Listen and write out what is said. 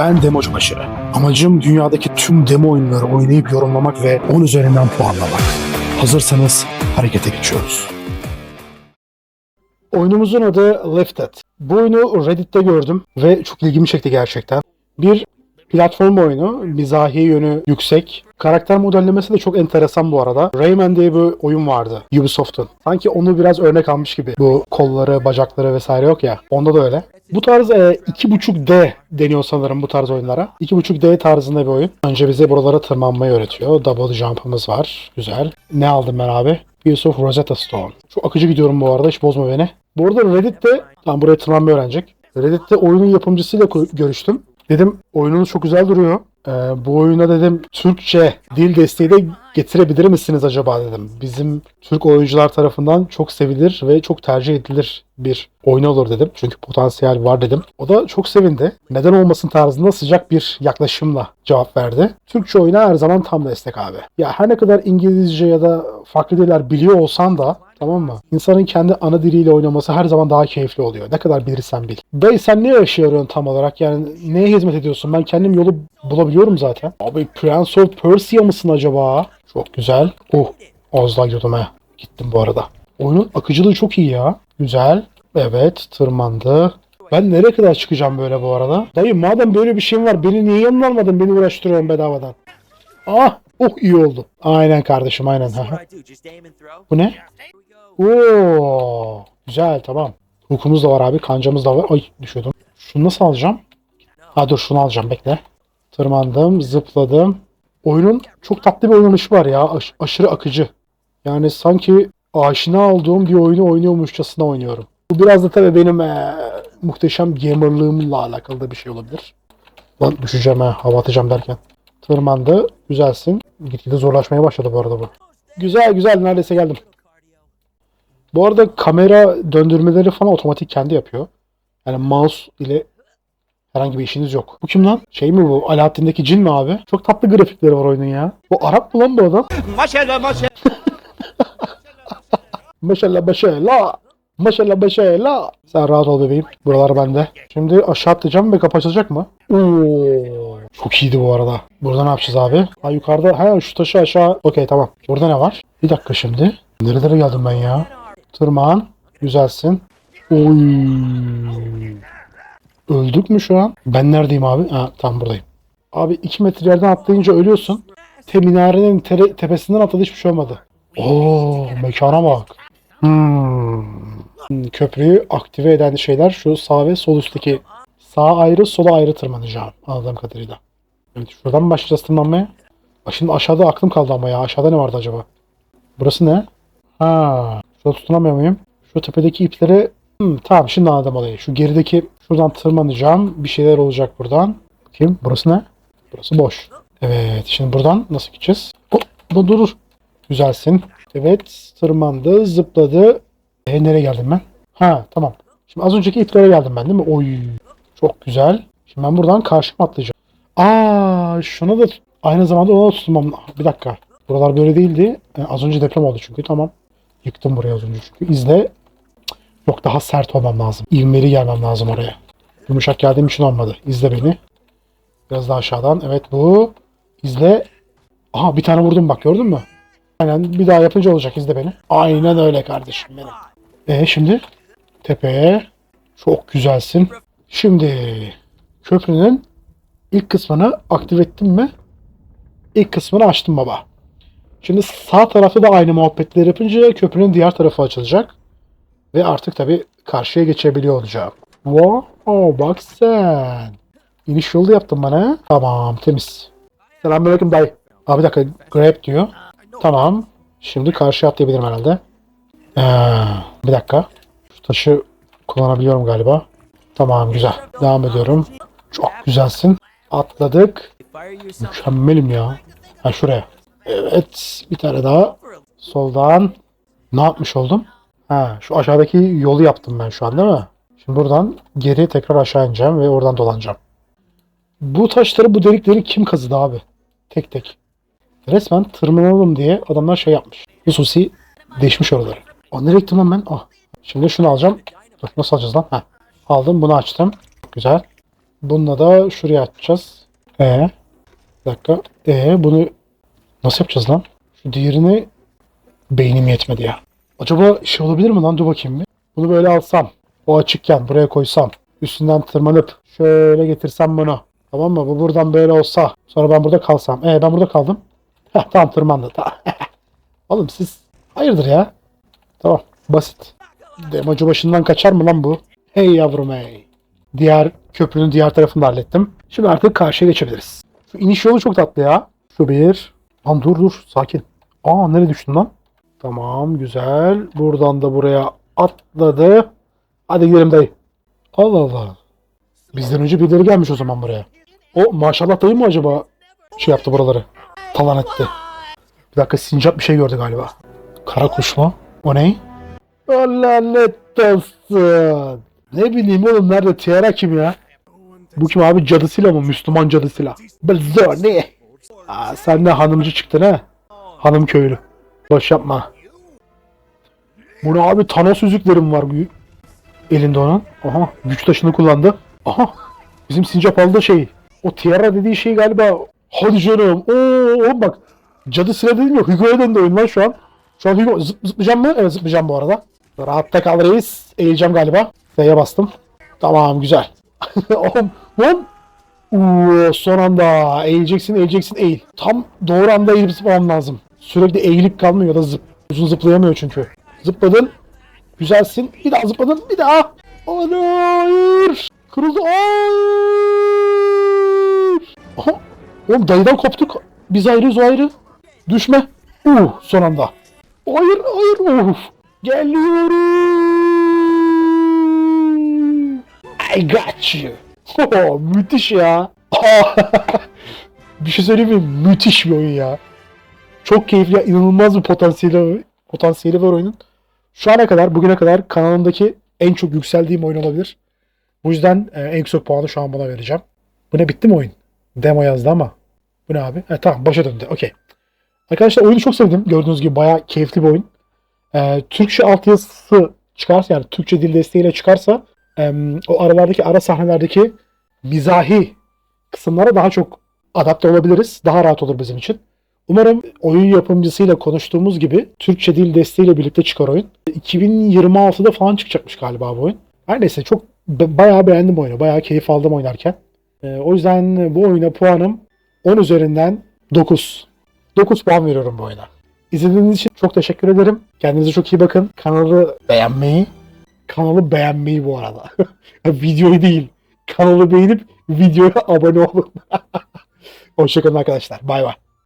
Ben Democu Başı. Amacım dünyadaki tüm demo oyunları oynayıp yorumlamak ve 10 üzerinden puanlamak. Hazırsanız harekete geçiyoruz. Oyunumuzun adı Lifted. Bu oyunu Reddit'te gördüm ve çok ilgimi çekti gerçekten. Bir platform oyunu, mizahi yönü yüksek. Karakter modellemesi de çok enteresan bu arada. Rayman diye bir oyun vardı Ubisoft'un. Sanki onu biraz örnek almış gibi. Bu kolları, bacakları vesaire yok ya. Onda da öyle. Bu tarz e, 2.5D deniyor sanırım bu tarz oyunlara. 2.5D tarzında bir oyun. Önce bize buralara tırmanmayı öğretiyor. Double jump'ımız var. Güzel. Ne aldım ben abi? Piece of Rosetta Stone. Çok akıcı gidiyorum bu arada. Hiç bozma beni. Bu arada Reddit'te, tam buraya tırmanmayı öğrenecek. Reddit'te oyunun yapımcısıyla görüştüm. Dedim oyununuz çok güzel duruyor. Ee, bu oyuna dedim Türkçe dil desteği de getirebilir misiniz acaba dedim. Bizim Türk oyuncular tarafından çok sevilir ve çok tercih edilir bir oyun olur dedim. Çünkü potansiyel var dedim. O da çok sevindi. Neden olmasın tarzında sıcak bir yaklaşımla cevap verdi. Türkçe oyuna her zaman tam destek abi. Ya her ne kadar İngilizce ya da farklı diller biliyor olsan da Tamam mı? İnsanın kendi ana diliyle oynaması her zaman daha keyifli oluyor. Ne kadar bilirsen bil. Dayı sen ne yaşıyorsun tam olarak? Yani neye hizmet ediyorsun? Ben kendim yolu bulabiliyorum zaten. Abi Prince of Persia mısın acaba? Çok güzel. Oh az daha gidiyordum ha. Gittim bu arada. Oyunun akıcılığı çok iyi ya. Güzel. Evet tırmandı. Ben nereye kadar çıkacağım böyle bu arada? Dayı madem böyle bir şeyin var beni niye yanına almadın? Beni uğraştırıyorsun bedavadan. Ah! Oh iyi oldu. Aynen kardeşim aynen. Bu ne? Oo, güzel tamam. Hukumuz da var abi. Kancamız da var. Ay düşüyordum. Şunu nasıl alacağım? Ha dur şunu alacağım bekle. Tırmandım, zıpladım. Oyunun çok tatlı bir oynanışı var ya. Aş- aşırı akıcı. Yani sanki aşina olduğum bir oyunu oynuyormuşçasına oynuyorum. Bu biraz da tabii benim eee, muhteşem gamerlığımla alakalı da bir şey olabilir. Lan düşeceğim ha hava atacağım derken. Tırmandı. Güzelsin. Gitgide zorlaşmaya başladı bu arada bu. Güzel güzel neredeyse geldim. Bu arada kamera döndürmeleri falan otomatik kendi yapıyor. Yani mouse ile herhangi bir işiniz yok. Bu kim lan? Şey mi bu? Alaaddin'deki cin mi abi? Çok tatlı grafikleri var oyunun ya. Bu Arap mı lan bu adam? Maşallah maşallah. Maşallah maşallah. Maşallah maşallah. Sen rahat ol bebeğim. Buralar bende. Şimdi aşağı atlayacağım ve kapı açılacak mı? Oo. Çok iyiydi bu arada. Burada ne yapacağız abi? Ha yukarıda. Ha şu taşı aşağı. Okey tamam. Burada ne var? Bir dakika şimdi. Nerelere geldim ben ya? Tırman. Güzelsin. Oy. Öldük mü şu an? Ben neredeyim abi? Ha tam buradayım. Abi 2 metre yerden atlayınca ölüyorsun. Te minarenin tere- tepesinden atladı hiçbir şey olmadı. Oo mekana bak. Hmm. Köprüyü aktive eden şeyler şu sağ ve sol üstteki sağ ayrı sola ayrı tırmanacağım anladığım kadarıyla. Evet şuradan mı başlayacağız tırmanmaya? Şimdi aşağıda aklım kaldı ama ya aşağıda ne vardı acaba? Burası ne? Ha, şurada tutunamıyor muyum? Şu tepedeki ipleri Hmm, tamam şimdi anladım olayı. Şu gerideki şuradan tırmanacağım. Bir şeyler olacak buradan. Bakayım burası ne? Burası boş. Evet şimdi buradan nasıl gideceğiz? Hop dur dur. Güzelsin. Evet tırmandı zıpladı. E, nereye geldim ben? Ha tamam. Şimdi az önceki iplere geldim ben değil mi? Oy çok güzel. Şimdi ben buradan karşı mı atlayacağım? Aa şuna da aynı zamanda ona da tutunmam. Bir dakika. Buralar böyle değildi. E, az önce deprem oldu çünkü tamam. Yıktım burayı az önce çünkü. İzle. Yok daha sert olmam lazım. İvmeli gelmem lazım oraya. Yumuşak geldiğim için olmadı. İzle beni. Biraz daha aşağıdan. Evet bu. İzle. Aha bir tane vurdum bak gördün mü? Aynen bir daha yapınca olacak izle beni. Aynen öyle kardeşim benim. E şimdi tepeye. Çok güzelsin. Şimdi köprünün ilk kısmını aktive ettim mi? İlk kısmını açtım baba. Şimdi sağ tarafta da aynı muhabbetleri yapınca köprünün diğer tarafı açılacak. Ve artık tabii karşıya geçebiliyor olacağım. Wow, bak sen. İniş yolu yaptın bana. Tamam, temiz. Selamünaleyküm dayı. Abi bir dakika, grab diyor. Tamam. Şimdi karşıya atlayabilirim herhalde. Ee, bir dakika. Şu taşı kullanabiliyorum galiba. Tamam, güzel. Devam ediyorum. Çok güzelsin. Atladık. Mükemmelim ya. Ha şuraya. Evet, bir tane daha. Soldan. Ne yapmış oldum? Ha, şu aşağıdaki yolu yaptım ben şu an değil mi? Şimdi buradan geri tekrar aşağı ineceğim ve oradan dolanacağım. Bu taşları, bu delikleri kim kazıdı abi? Tek tek. Resmen tırmanalım diye adamlar şey yapmış. Hususi değişmiş oraları. Aa, nereye gittim ben? Ah. Şimdi şunu alacağım. Dur, nasıl alacağız lan? Heh. Aldım bunu açtım. Güzel. Bununla da şuraya açacağız. E bir dakika. E bunu nasıl yapacağız lan? Şu diğerini beynim yetmedi ya. Acaba şey olabilir mi lan? Dur bakayım bir. Bunu böyle alsam. O açıkken buraya koysam. Üstünden tırmanıp şöyle getirsem bunu. Tamam mı? Bu buradan böyle olsa. Sonra ben burada kalsam. E ben burada kaldım. Heh, tamam tırmandı. Tamam. Oğlum siz hayırdır ya? Tamam. Basit. Democu başından kaçar mı lan bu? Hey yavrum hey. Diğer köprünün diğer tarafını da hallettim. Şimdi artık karşıya geçebiliriz. Şu iniş yolu çok tatlı ya. Şu bir. Lan dur dur sakin. Aa nereye düştün lan? Tamam güzel. Buradan da buraya atladı. Hadi gidelim dayı. Allah Allah. Bizden önce birileri gelmiş o zaman buraya. O maşallah dayı mı acaba şey yaptı buraları? Talan etti. Bir dakika sincap bir şey gördü galiba. Kara kuş mu? O ne? Lanet olsun. Ne bileyim oğlum nerede? Tiara kim ya? Bu kim abi cadısıyla mı? Müslüman cadısıyla. Bezor ne? Aa, sen de hanımcı çıktın ha? Hanım köylü. Boş yapma. Bu ne abi? Thanos yüzüklerim var. bu- Elinde onun. Aha. Güç taşını kullandı. Aha. Bizim sincap aldığı şey. O tiara dediği şey galiba. Hadi canım. Oo, oğlum bak. Cadı sıra dedim ya. Hugo'ya döndü oyun lan şu an. Şu an Hugo zıp, zıplayacağım mı? Evet zıplayacağım bu arada. Rahatta kal reis. Eğileceğim galiba. F'ye bastım. Tamam güzel. Oğlum lan. Oo, son anda eğileceksin eğileceksin eğil. Tam doğru anda eğilip zıplamam lazım. Sürekli eğilip kalmıyor ya da zıp. Uzun zıplayamıyor çünkü. Zıpladın. Güzelsin. Bir daha zıpladın. Bir daha. Hayır. Kırıldı. Hayır. Aha. Oğlum dayıdan koptuk. Biz ayrıyız o ayrı. Düşme. Uh son anda. Hayır hayır. Of. Geliyorum. I got you. Oh, müthiş ya. bir şey söyleyeyim mi? Müthiş bir oyun ya. Çok keyifli inanılmaz bir potansiyeli, potansiyeli var oyunun. Şu ana kadar, bugüne kadar kanalımdaki en çok yükseldiğim oyun olabilir. Bu yüzden e, en yüksek puanı şu an buna vereceğim. Bu ne bitti mi oyun? Demo yazdı ama. Bu ne abi? He, tamam başa döndü. Okey. Arkadaşlar oyunu çok sevdim. Gördüğünüz gibi bayağı keyifli bir oyun. E, Türkçe altyazısı çıkarsa yani Türkçe dil desteğiyle çıkarsa e, o aralardaki ara sahnelerdeki mizahi kısımlara daha çok adapte olabiliriz. Daha rahat olur bizim için. Umarım oyun yapımcısıyla konuştuğumuz gibi Türkçe dil desteğiyle birlikte çıkar oyun. 2026'da falan çıkacakmış galiba bu oyun. Her neyse çok bayağı beğendim oyunu. Bayağı keyif aldım oynarken. Ee, o yüzden bu oyuna puanım 10 üzerinden 9. 9 puan veriyorum bu oyuna. İzlediğiniz için çok teşekkür ederim. Kendinize çok iyi bakın. Kanalı beğenmeyi, kanalı beğenmeyi bu arada. Videoyu değil. Kanalı beğenip videoya abone olun. Hoşçakalın arkadaşlar. Bay bay.